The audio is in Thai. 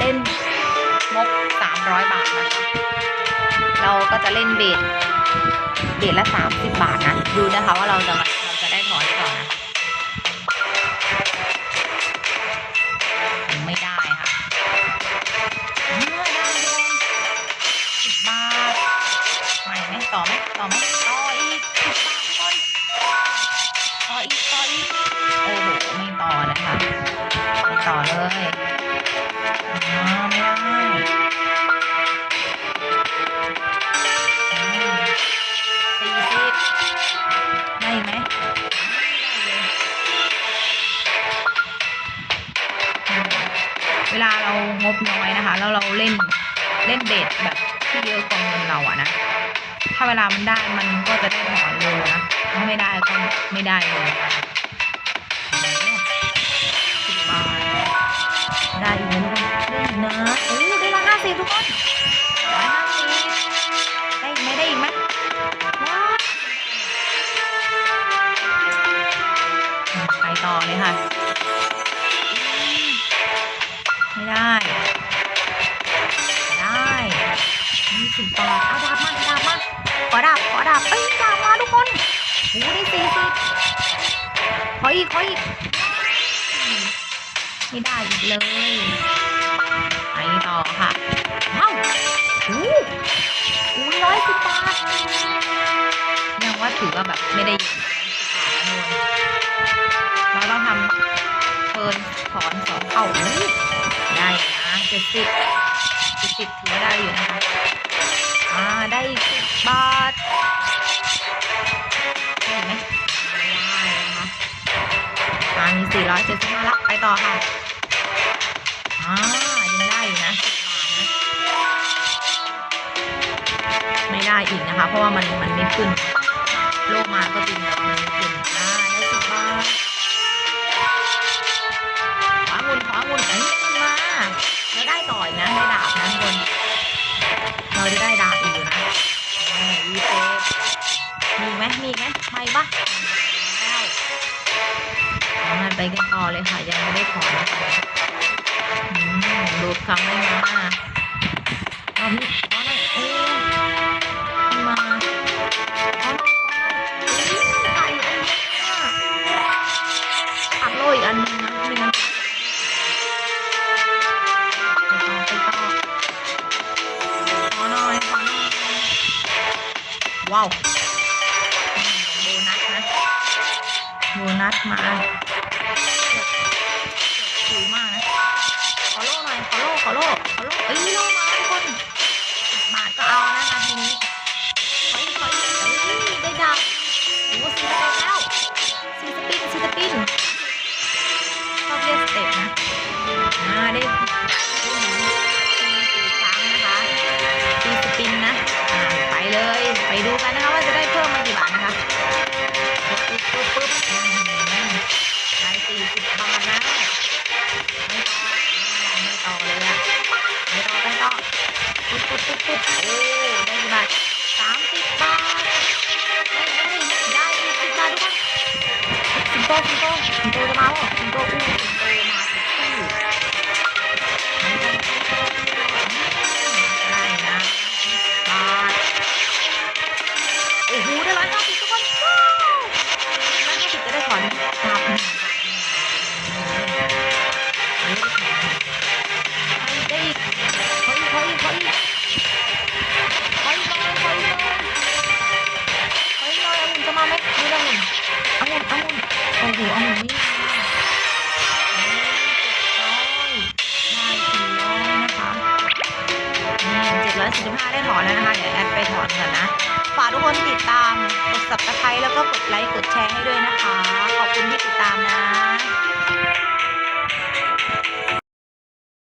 เล่นงบสามร้อยบาทนะคะเราก็จะเล่นเบสเบสละสามสิบบาทนะ ดูนะคะว่าเราจะมาเราจะได้ถอนหรือเปล่านะไม่ได้ วลาเรางบน้อยนะคะ แล้วเราเล่นเล่นเบสแบบที่เยอะกว่าเงินเราอะนะถ้าเวลามันได้มันก็จะได้ถอนเร็วนะถ้าไม่ได้ก็ไม่ได้เลยสิบบาทได้อีกนะได้อีกนะโอ้ได้ร้อยห้าสิบทุกคนร้อยห้าสิบได้อีกไหมได้อีกไหมว้าวไปต่อเลยค่ะ ไม่ได้ได้ยี่สิบบาทเอาดาบมาดาบมาขอดาบขอดาบเอ้ยดาบมาทุกคนโอ้ได้สี่สิบขออีกขออีกไม่ได้อีกเลยไปต่อค่ะว้าโอ้โหร้อยสิบบาทยังว่าถือว่าแบบไม่ได้เยอะนะเราต้องทำเทิร์นถอนสองเท่าเฮ้ย ได้นะเจ็ดสิบเจ็ดสิบถือได้อยู่นะคะอ่าได้อีกสิบบาทได้ไหมไม่ได้นะคะอ่ามีสี่ร้อยเจ็ดสิบห้าละไปต่อค่ะอ่ายังได้อยู่นะสิบบาทนะ ไม่ได้อีกนะคะ เพราะว่ามันมันไม่ขึ้น โลมาก็จริงแต่มันไม่ขึ้น มีไหมมีไหมไม่ปะแล้วเอางั้นไปกันต่อเลยค่ะ ยังไม่ได้ถอนนะคะอืมดูดคำไม่มาเอาพี่ขอหน่อยเอ้ยไม่มาขอหน่อยขอหน่อยเอ้ยไก่อันนี้อะตัดโลอีกอันหนึงนะไม่งั้นไปต่อไปต่อขอหน่อยขอหน่อยว้าว โบนัสมาสูงมากนะ ขอโล่หน่อย ขอโล่ ขอโล่ ขอโล่เอ้ยโล่มาทุกคนบาทก็เอานะนาทีนี้ขออีกขออีกเอ้ยได้ดาวโอ้สีสเต็ปแล้วสีสปินสีสปินชอบเรียกสเต็ปนะ อ่าได้สีสี่ครั้งนะคะตีสปินนะ ไปเลย ไปดูกันนะคะว่าจะ มาเหรอสิงโตอู้สิงโตมาสิอู้ไม่ต้องได้นะบาทโอ้โหได้ร้อยห้าสิบทุกคนว้าวร้อยห้าสิบจะได้ถอนดาบหนึ่งได้อีกขออีกขออีกขออีกขออีกหน่อยขออีกหน่อยขออีกหน่อยองุ่นจะมาไหมดูองุ่นองุ่นองุ่นโอ้โหองุ่นนี่ 5 ได้ถอนแล้วนะคะ เดี๋ยวแอดไปถอนก่อนนะ ฝากทุกคนติดตาม กด subscribe แล้วก็กดไลค์ กดแชร์ให้ด้วยนะคะ ขอบคุณที่ติดตามนะ